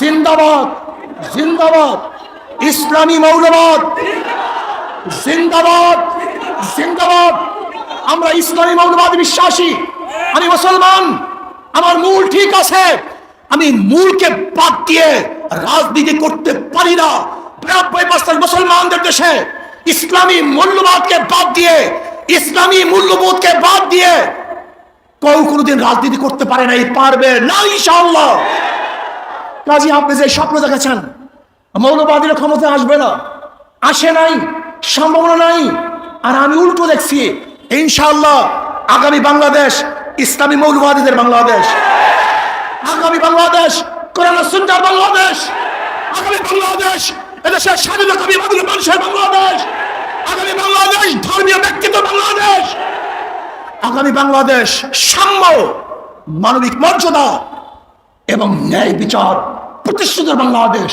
জিন্দাবাদ জিন্দাবাদ। ইসলামী মৌলবাদ। জিন্দাবাদ জিন্দাবাদ। আমরা ইসলামী মৌলবাদ বিশ্বাসী, আমি মুসলমান, আমার মূল ঠিক আছে। আমি মূলকে বাদ দিয়ে রাজনীতি করতে পারি না। পার্সেন্ট মুসলমানদের দেশে ইসলামী মূল্যবাদকে বাদ দিয়ে, ইসলামী মূল্যবোধকে বাদ দিয়ে কেউ কোনোদিন রাজনীতি করতে পারে না পারবে না ইনশাআল্লাহ। কাজী আপনি যে স্বপ্ন দেখেছেন, মৌলবাদীরা ক্ষমতা আসবে না। আসে নাই, সম্ভাবনা নাই। আর আমি উল্টো দেখছি, ইনশাআল্লাহ আগামী বাংলাদেশ, ইসলামী মৌলবাদীদের বাংলাদেশ। আগামী বাংলাদেশ, কোরআন সুন্দর বাংলাদেশ। আগামী বাংলাদেশ, এদেশের স্বাধীনতামী মানুষের বাংলাদেশ। আগামী বাংলাদেশ, ধর্মীয় ব্যক্তিত্ব বাংলাদেশ। আগামী বাংলাদেশ সাম্য, মানবিক মর্যাদা এবং ন্যায় বিচার প্রতিষ্ঠিত বাংলাদেশ।